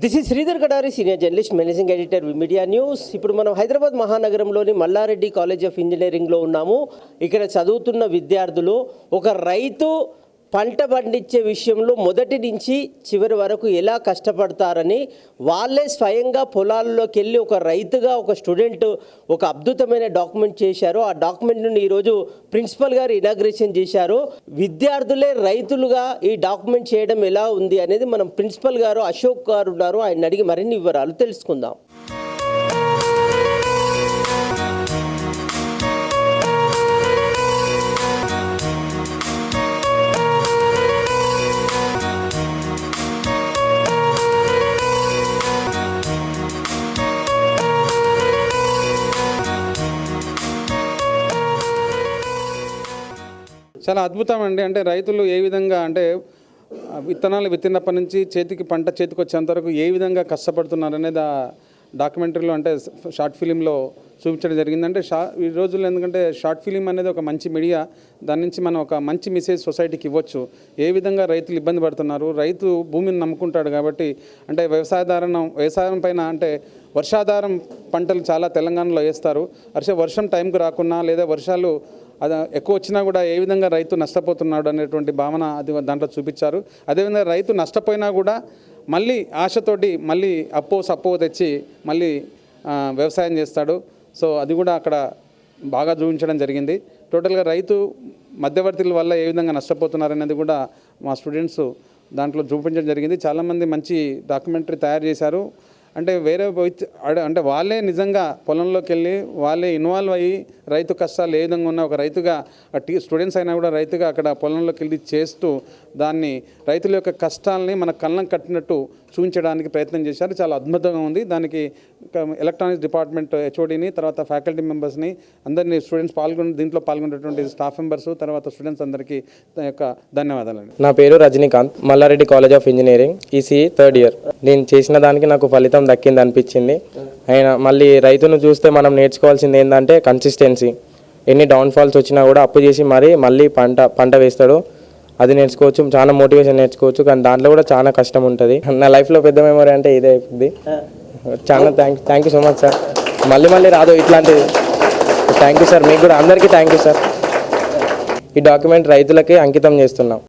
This is Sridhar Kadari senior journalist managing editor media news ఇప్పుడు మనం హైదరాబాద్ మహానగరంలోని Malla Reddy college of ఇంజనీరింగ్లో ఉన్నాము. ఇక్కడ చదువుతున్న విద్యార్థులు ఒక రైతు పంట పండించే విషయంలో మొదటి నుంచి చివరి వరకు ఎలా కష్టపడతారని వాళ్ళే స్వయంగా పొలాల్లోకి వెళ్ళి ఒక రైతుగా ఒక స్టూడెంట్ ఒక అద్భుతమైన డాక్యుమెంట్ చేశారు. ఆ డాక్యుమెంట్ను ఈరోజు ప్రిన్సిపల్ గారు ఇనాగ్రేషన్ చేశారు. విద్యార్థులే రైతులుగా ఈ డాక్యుమెంట్ చేయడం ఎలా ఉంది అనేది మనం ప్రిన్సిపల్ గారు అశోక్ గారు ఉన్నారు. ఆయన అడిగి మరిన్ని వివరాలు తెలుసుకుందాం. చాలా అద్భుతం అండి అంటే రైతులు ఏ విధంగా అంటే విత్తనాలు విత్తినప్పటి నుంచి చేతికి పంట చేతికి వచ్చేంత వరకు ఏ విధంగా కష్టపడుతున్నారు అనేది ఆ డాక్యుమెంటరీలో అంటే షార్ట్ ఫిలింలో చూపించడం జరిగింది. అంటే షా ఈ రోజుల్లో ఎందుకంటే షార్ట్ ఫిలిం అనేది ఒక మంచి మీడియా. దాని నుంచి మనం ఒక మంచి మెసేజ్ సొసైటీకి ఇవ్వచ్చు. ఏ విధంగా రైతులు ఇబ్బంది పడుతున్నారు? రైతు భూమిని నమ్ముకుంటాడు కాబట్టి అంటే వ్యవసాయదారణం వ్యవసాయం పైన అంటే వర్షాధారం పంటలు చాలా తెలంగాణలో వేస్తారు. వర్ష వర్షం టైంకి రాకున్నా లేదా వర్షాలు అది ఎక్కువ వచ్చినా కూడా ఏ విధంగా రైతు నష్టపోతున్నాడు అనేటువంటి భావన అది దాంట్లో చూపించారు. అదేవిధంగా రైతు నష్టపోయినా కూడా మళ్ళీ ఆశతోటి మళ్ళీ అప్పో సప్పో తెచ్చి మళ్ళీ వ్యవసాయం చేస్తాడు. సో అది కూడా అక్కడ బాగా చూపించడం జరిగింది. టోటల్గా రైతు మధ్యవర్తుల వల్ల ఏ విధంగా నష్టపోతున్నారు అనేది కూడా మా స్టూడెంట్స్ దాంట్లో చూపించడం జరిగింది. చాలామంది మంచి డాక్యుమెంటరీ తయారు చేశారు. అంటే వేరే అడ- అంటే వాళ్ళే నిజంగా పొలంలోకి వెళ్ళి వాళ్ళే ఇన్వాల్వ్ అయ్యి రైతు కష్టాలు ఏ విధంగా ఉన్న ఒక రైతుగా టీ స్టూడెంట్స్ అయినా కూడా రైతుగా అక్కడ పొలంలోకి వెళ్ళి చేస్తూ దాన్ని రైతుల యొక్క కష్టాలని మన కళ్ళం కట్టినట్టు చూపించడానికి ప్రయత్నం చేశారు. చాలా అద్భుతంగా ఉంది. దానికి ఎలక్ట్రానిక్స్ డిపార్ట్మెంట్ హెచ్ఓడిని తర్వాత ఫ్యాకల్టీ మెంబర్స్ని అందరినీ స్టూడెంట్స్ పాల్గొని దీంట్లో పాల్గొనేటువంటి స్టాఫ్ మెంబర్స్ తర్వాత స్టూడెంట్స్ అందరికీ యొక్క ధన్యవాదాలండి. నా పేరు Rajinikanth Malla Reddy college of engineering ECE third year. నేను చేసిన దానికి నాకు ఫలితం దక్కింది అనిపించింది అయినా మళ్ళీ రైతును చూస్తే మనం నేర్చుకోవాల్సింది ఏంటంటే కన్సిస్టెన్సీ ఎన్ని డౌన్ఫాల్స్ వచ్చినా కూడా అప్పు చేసి మరీ మళ్ళీ పంట పంట వేస్తాడు. అది నేర్చుకోవచ్చు చాలా మోటివేషన్ నేర్చుకోవచ్చు కానీ దాంట్లో కూడా చాలా కష్టం ఉంటుంది. నా లైఫ్లో పెద్ద మెమరీ అంటే ఇదే అయిపోద్ది. చాలా thank thank you so much sir మళ్ళీ మళ్ళీ రాదు ఇట్లాంటిది. థ్యాంక్ యూ సార్ మీకు కూడా అందరికీ థ్యాంక్ యూ సార్ ఈ డాక్యుమెంట్ రైతులకి అంకితం చేస్తున్నాం.